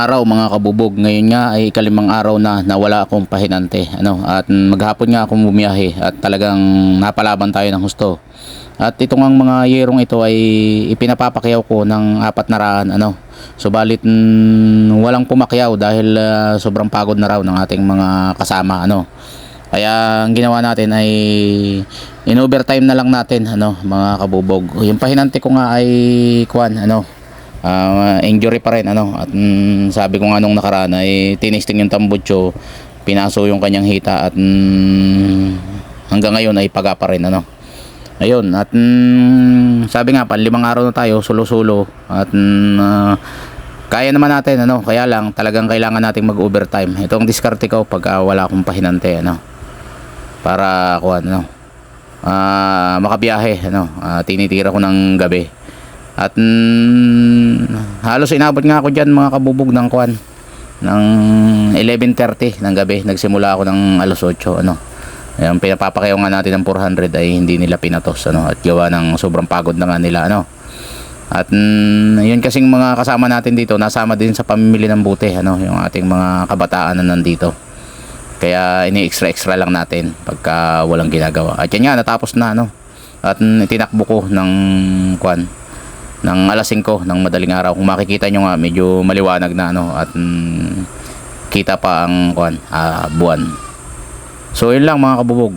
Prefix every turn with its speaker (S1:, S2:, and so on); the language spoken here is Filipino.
S1: araw mga kabubog. Ngayon nga ay ikalimang araw na nawala akong pahinante. Ano, at maghapon nga akong bumiyahe at talagang napalaban tayo ng husto. At itong ang mga yerong ito ay ipinapapakyaw ko ng apat na raan. Ano, subalit mm, walang pumakyaw dahil ah, sobrang pagod na raw ng ating mga kasama. Ano, kaya ang ginawa natin ay in overtime na lang natin ano mga kabubog. Yung pahinante ko nga ay kwan ano ah, injury pa rin ano? At mm, sabi ko nga nung nakaraan ay tinisting yung tambutso pinaso yung kanyang hita at mm, hanggang ngayon ay paga pa rin ano? Ayun at mm, sabi nga pa limang araw na tayo sulo-sulo at mm, ah, kaya naman natin ano? Kaya lang talagang kailangan nating mag overtime ito ang diskarte ko pag ah, wala akong pahinante ano? Para kuan ano ah makabiyahe ano? Ah, tinitira ko ng gabi. At mm, halos inabot nga ako diyan mga kabubog ng kuan ng 11:30 ng gabi. Nagsimula ako ng alas 8 ano. Ayan, pinapapakayaw nga natin ng 400 ay hindi nila pinatos ano at gawa ng sobrang pagod na nga nila ano. At mm, yun kasing mga kasama natin dito nasama din sa pamimili ng buti ano yung ating mga kabataan na nandito. Kaya ini-extra-extra lang natin pagka walang ginagawa. At yan nga, natapos na, no? At mm, tinakbo ko ng, kwan, ng alas 5 ng madaling araw. Kung makikita nyo nga, medyo maliwanag na, no? At mm, kita pa ang, kwan, ah, buwan. So, yun lang mga kabubog.